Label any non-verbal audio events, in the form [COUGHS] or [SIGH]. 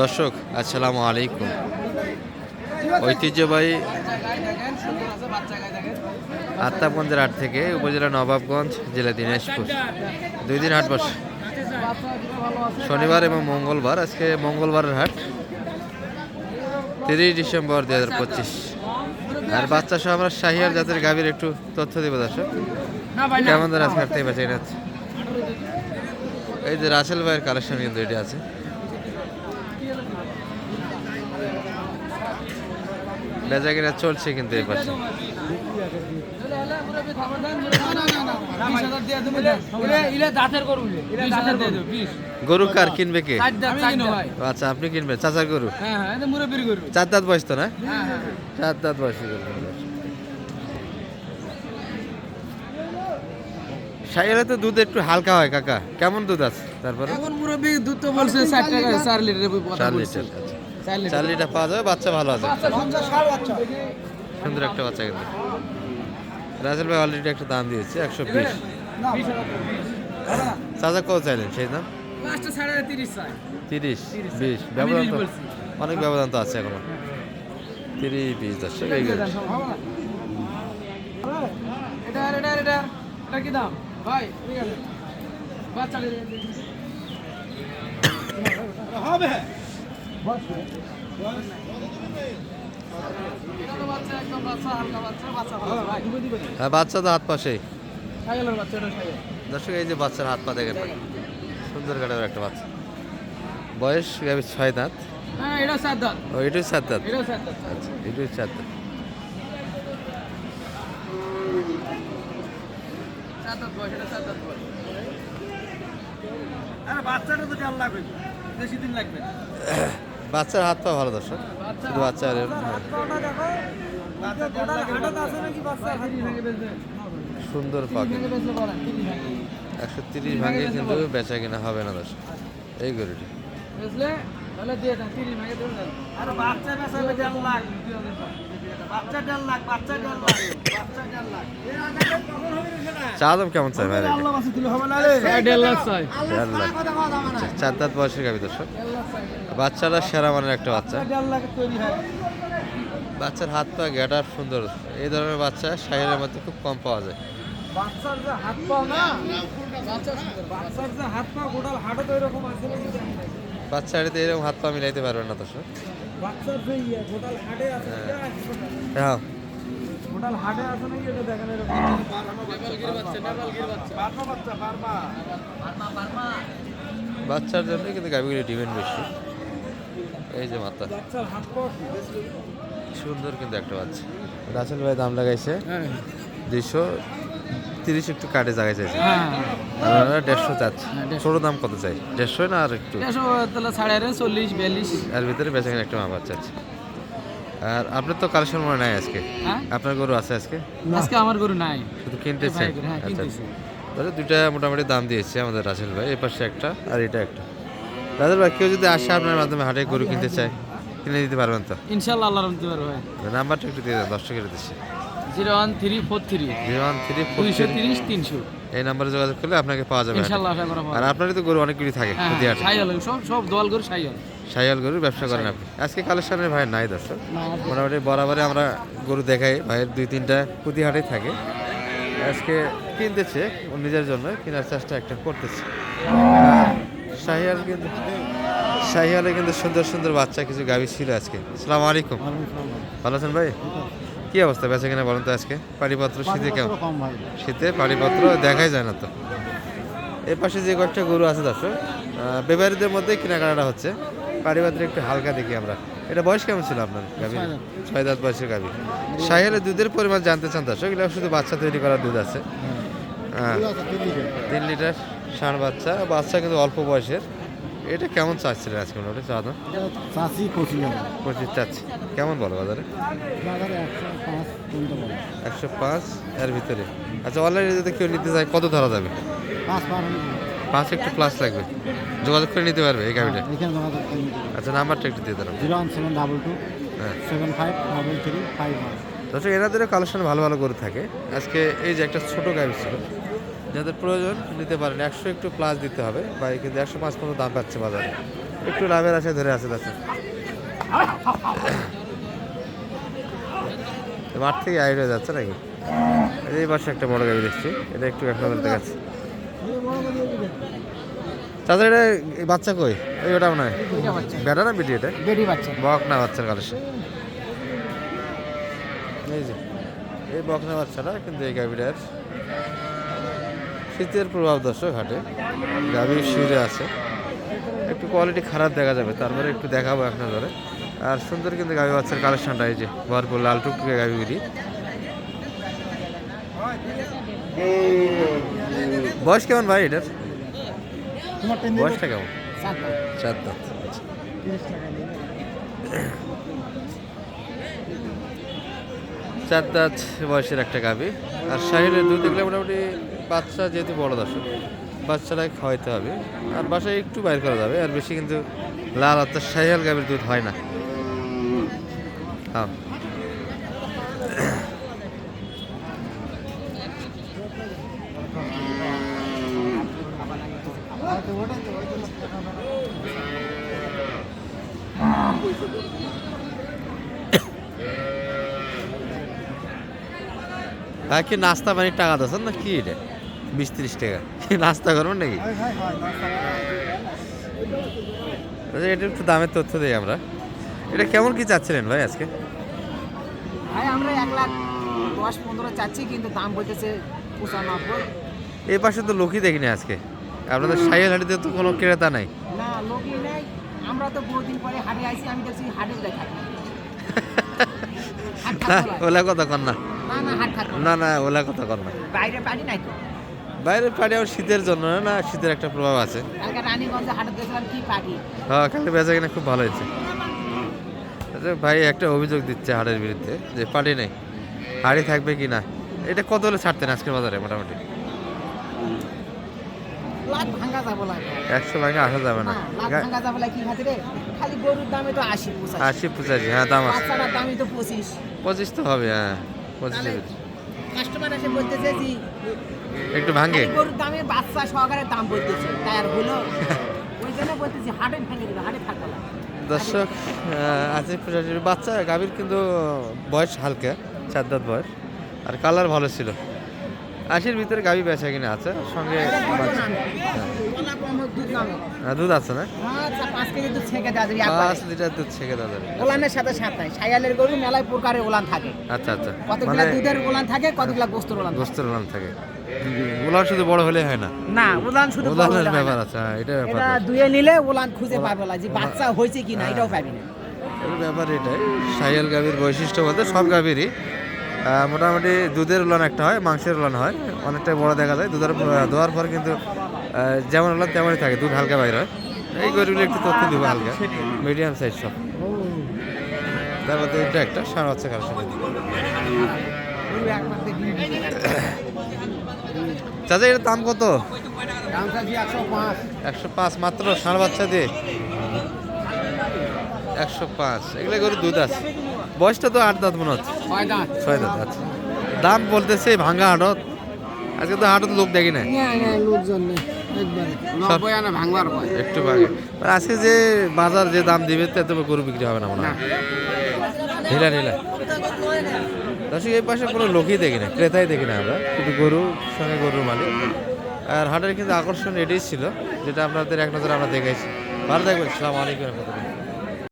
দর্শক, আসসালামু আলাইকুম। ঐতিহ্যবাহী আত্মাপঞ্জের হাট থেকে উপজেলা নবাবগঞ্জ, জেলা দিনাজপুর। দুই দিন হাট বসে। শনিবার এবং মঙ্গলবার, আজকে মঙ্গলবারের হাট। তিরিশ ডিসেম্বর দুই হাজার পঁচিশ। আর বাচ্চা সহ আমরা শাহিয়ার জাতের গাভীর একটু তথ্য দেবো দর্শক। কেমন আজকে হাট থেকে বেঁচে যাচ্ছে এই যে রাসেল ভাইয়ের কালেকশন কিন্তু এটি আছে। বেচা কিনা চলছে কিন্তু এই পাশে। গরু কার কিনবে কে? আচ্ছা আপনি কিনবেন চাচার গরু? চার দাঁত বয়স তো না? চার দাঁত বয়স সাইলে তো দুধ একটু হালকা হয় কাকা। কেমন দুধ আছে তারপরে? এখন মুরব্বি দুধ তো বলছে ষাট টাকা চার লিটার কথা চার লিটার আচ্ছা। চার লিটার। পাওয়া যাবে বাচ্চা ভালো আছে। সুন্দর একটা বাচ্চা কিন্তু। রাজেল ভাই অলরেডি একটা দাম দিয়েছে একশো বিশ। চাচা কত চাইলেন? সেই দাম? তিরিশ। বিশ। ব্যবধান তো অনেক ব্যবধান তো আছে এখনও। তিরিশ বিশ বাচ্চা [COUGHS] হবে। হ্যাঁ বাচ্চা তো হাত সাইকেল দর্শক এই যে বাচ্চার হাত পা দেখেন সুন্দর কাটার একটা বাচ্চা। বয়স গাবি ছয় দাঁত। হ্যাঁ ও এটুই সাত দাঁত? আচ্ছা এটুই সাত দাঁত। বাচ্চাটা তো লাগবে বেশি দিন লাগবে [COUGHS] বাচ্চার হাত পা ভালো দর্শক, শুধু বাচ্চার সুন্দর পাখি। একশো তিরিশ ভাঙে কিন্তু বেচা কিনা হবে না দর্শক। এই গরুটি। চা দাম কেমন চাই ভাই? দেড় লাখ চার দাঁত বয়সের গাবি দর্শক। বাচ্চারা সেরা মানের একটা বাচ্চা। হয়। বাচ্চার হাত পা গেটার সুন্দর। এই ধরনের বাচ্চা শাহিরের মধ্যে খুব কম পাওয়া যায়। বাচ্চার যে হাত পা না বাচ্চার যে হাত পা গোটাল হাটে তো এরকম আছে নাকি জানি বাচ্চা হাড়িতে এরকম হাত পা মিলাইতে পারবেন না দর্শক। ইয়ে হ্যাঁ। হাটে আছে নাকি এটা দেখেন এরকম। বারমা বাচ্চার জন্য কিন্তু গাভিগুলি ডিমান্ড বেশি। এই যে মাথা সুন্দর কিন্তু একটা বাচ্চা। রাসেল ভাই দাম লাগাইছে। হ্যাঁ। দুইশো তিরিশ একটু কাটে জায়গায় চাইছে। হ্যাঁ। আপনারা দেড়শো চাচ্ছে। হ্যাঁ, ছোট দাম কত চাই? দেড়শো না আর একটু? তাহলে সাড়ে চল্লিশ বিয়াল্লিশ। এর ভিতরে বেচা কিনা একটা মাপ চাচ্ছে আর আপনার তো কালেকশন মনে নাই আজকে? হ্যাঁ? আপনার গরু আছে আজকে? আজকে আমার গরু নাই। শুধু ভাই, হ্যাঁ, আচ্ছা তাহলে দুইটা মোটামুটি দাম দিয়েছে আমাদের রাসেল ভাই এই পাশে একটা আর এটা একটা। রাসেল ভাই কেউ যদি আসে আপনার মাধ্যমে হাটে গরু কিনতে চায় কিনে দিতে পারবেন তো? ইনশাল্লাহ আল্লাহ রহমতে পারব ভাই। নাম্বারটা একটু দিয়ে দেন দশটা কেটে দিচ্ছি zero one three four three. Zero one three দুইশো তিরিশ তিনশো। এই নাম্বারে যোগাযোগ করলে আপনাকে পাওয়া যাবে হাটে। আশা করা আর আপনারই তো গরু অনেকগুলি থাকে হ্যাঁ সাইয়াল সব সব দোয়াল গরু সাইয়াল সাইয়াল গরুর ব্যবসা করেন আপনি। আজকে কালেকশনের ভাই নাই দর্শক। মোটামুটি বরাবরই আমরা গরু দেখাই ভাইয়ের দুই তিনটা প্রতি হাটেই থাকে। আজকে কিনতেছে নিজের জন্য কেনার চেষ্টা একটা করতেছে। শাহিয়াল কিন্তু শাহিয়ালে কিন্তু সুন্দর সুন্দর বাচ্চা কিছু গাভি ছিল আজকে। আসসালামু আলাইকুম। ভালো আছেন ভাই? কি অবস্থা বেচা কিনা বলেন তো আজকে? পাড়িপত্র শীতে কেমন? শীতে পাড়িপত্র দেখাই যায় না তো। এর পাশে যে কয়েকটা গরু আছে দর্শক আহ, ব্যাপারীদের মধ্যে কেনাকাটা হচ্ছে। পারিপাত্র একটু হালকা দেখি আমরা। এটা বয়স কেমন ছিল আপনার গাভী ছয় দাঁত। বয়সের গাভী সাহেলের দুধের পরিমাণ জানতে চান দর্শক এটা শুধু বাচ্চা তৈরি করার দুধ আছে। হ্যাঁ। তিন লিটার। ষাঁড় বাচ্চা বাচ্চা কিন্তু অল্প বয়সের। এটা কেমন চাচ্ছিলেন আজকে মোটামুটি? চা দাম চাষি পঁচিশ পঁচিশ চাচ্ছি। কেমন বলো বাজারে? বাজারে একশো পাঁচ এর ভিতরে। আচ্ছা অনলাইনে যদি কেউ নিতে চায় কত ধরা যাবে? পাঁচ একটু প্লাস লাগবে। যোগাযোগ করে নিতে পারবে এই গাড়িটা? পারে আচ্ছা নাম্বারটা একটু দিয়ে দেন zero one seven double two হ্যাঁ। Seven five double three five দর্শক এনাদেরও কালেকশন ভালো ভালো করে থাকে। আজকে এই যে একটা ছোট গাড়ি ছিল যাদের প্রয়োজন নিতে পারেন। একশো একটু প্লাস দিতে হবে। বা কিন্তু একশো পাঁচ পর্যন্ত দাম পাচ্ছে বাজারে। একটু লাভের আশায় ধরে আছে দর্শক মাঠ থেকে আইড হয়ে যাচ্ছে নাকি? এই পাশে একটা বড় গাড়ি দেখছি। এটা একটু একটা বলতে গেছে চাচা এটা এই বাচ্চা কই? এই ওটা মনে হয়। বেটা না বেটি এটা? বাচ্চা। বকনা বাচ্চার কালেকশন এই যে এই বকনা বাচ্চাটা কিন্তু এই গাভিটার শীতের প্রভাব দর্শক হাটে, গাভি শিরে আছে। একটু কোয়ালিটি খারাপ দেখা যাবে, তারপরে একটু দেখাবো নজরে আর সুন্দর কিন্তু গাভি বাচ্চার কালেকশনটা এই যে ভরপুর লাল টুকটুকে গাভিগুলি বয়স কেমন ভাই এটার? বয়সটা কেমন? চার দাঁত বয়সের একটা গাভি। আর শাহিরের দুধ দেখলে মোটামুটি বাচ্চা যেহেতু বড় দর্শক, বাচ্চাটাকে খাওয়াইতে হবে। আর বাসায় একটু বাইর করা যাবে, আর বেশি কিন্তু লাল অর্থাৎ শাহিয়াল গাভীর দুধ হয় না। হ্যাঁ কি নাস্তা পানির টাকা দিচ্ছেন না কি এটা? বিশ তিরিশ টাকা। নাস্তা করবেন নাকি? আচ্ছা, এটা একটু দামের তথ্য দিই আমরা। এটা কেমন কি চাচ্ছিলেন ভাই আজকে? ভাই আমরা এক লাখ দশ পনেরো চাচ্ছি কিন্তু দাম বলতেছে পঁচানব্বই। এই পাশে তো লোকই দেখিনি আজকে। আপনাদের সাইয়াল হাটিতে তো কোনো ক্রেতা নাই। না লোকই নেই। আমরা তো বহুদিন পরে হাটে আইছি আমি দেখছি হাটের দেখা। [LAUGHS] ওলা কথা কর না। না না না না না ওলা কথা কর না। বাইরে পানি নাই তো। বাইরের পাড়ি আমার শীতের জন্য না শীতের একটা প্রভাব আছে। পাটি হ্যাঁ কালকে বেচা কিনা খুব ভালো হয়েছে। আচ্ছা ভাই একটা অভিযোগ দিচ্ছে হাড়ের বিরুদ্ধে যে পার্টি নেই। হাড়ি থাকবে কি না এটা কত হলে ছাড়তেন আজকের বাজারে মোটামুটি? একশো ভাঙে আসা যাবে না। তো আশি পঁচাশি। আশি হ্যাঁ দাম আছে। পঁচিশ। তো হবে হ্যাঁ পঁচিশ কাস্টমার এসে বলতেছে একটু ভাঙে গরুর দামে বাচ্চা সহকারে দাম বলতেছে। তাই আর হলো। [LAUGHS] ওই জন্য বলতেছি হাটে ভেঙে দিবে হাটে থাকবে না। দর্শক বাচ্চা গাভীর কিন্তু বয়স হালকা চার দাঁত বয়স। আর কালার ভালো ছিল। আশির ভিতরে গাভী বেচা কিনা আছে সঙ্গে দুধ হ্যাঁ, দুধ আছে না? আচ্ছা পাঁচ লিটার দুধ ছেঁকে দেওয়া যাবে। ওলানের সাথে সাথ নাই। সাইয়ালের গরু মেলায় প্রকারের ওলান থাকে। আচ্ছা আচ্ছা। কতগুলা মানে দুধের ওলান থাকে কতগুলা গোস্তর ওলান গোস্তের উলান থাকে। উলান শুধু বড় হলে হয় না? না ওলান শুধু হয় ব্যাপার। আছে হ্যাঁ, এটা ব্যাপার। এটা দুয়ে নিলে ওলান খুঁজে পাবে না যে বাচ্চা হয়েছে কি না হ্যাঁ। এটাও পাবি না। ব্যাপার এটাই। সাইয়াল গাভীর বৈশিষ্ট্য বলতে সব গাভীরই মোটামুটি দুধের উলান একটা হয়, মাংসের উলান হয়, অনেকটাই বড় দেখা যায়। দুধের দোয়ার পর কিন্তু যেমন উলান তেমনই থাকে, দুধ হালকা বাইর হয়। এই গরুগুলো একটু তথ্য দিব হালকা। মিডিয়াম সাইজ সব। তার মধ্যে এটা একটা সাড়ে বাচ্চা কারোর সাথে। চাচা, এটার দাম কত? একশো পাঁচ একশো পাঁচ মাত্র ষাঁড় বাচ্চা দিয়ে। একশো পাঁচ, এগুলো গরু দুধ আছে। বয়সটা তো আট দাঁত মনে হচ্ছে। ছয় দাঁত। আচ্ছা। দাম বলতেছে ভাঙা হাটত। আজকে তো হাটত লোক দেখি না একটু ভাঙে আজকে যে বাজার যে দাম দিবে তাতে গরু বিক্রি হবে না মনে হয়। ঢিলা ঢিলা। দর্শক এই পাশে কোনো লোকই দেখি না ক্রেতাই দেখি না আমরা। শুধু গরু সঙ্গে গরুর মালিক। আর হাটের কিন্তু আকর্ষণ এটাই ছিল যেটা আপনাদের এক নজর আমরা দেখেছি ভালো থাকবেন সালাম আলাইকুম রহমতুল্লাহ।